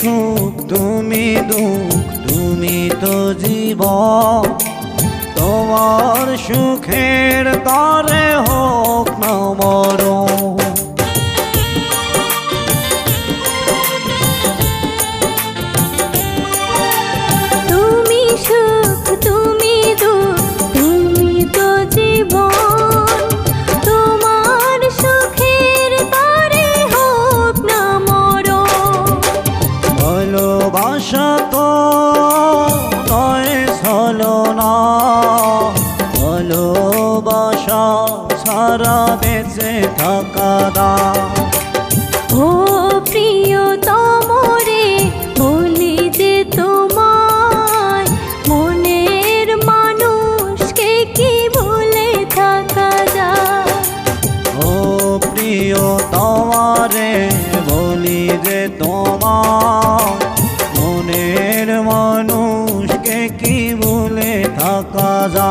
সুখ তুমি দুঃখ তুমি তো জীব। তোমার সুখে manchando কাজা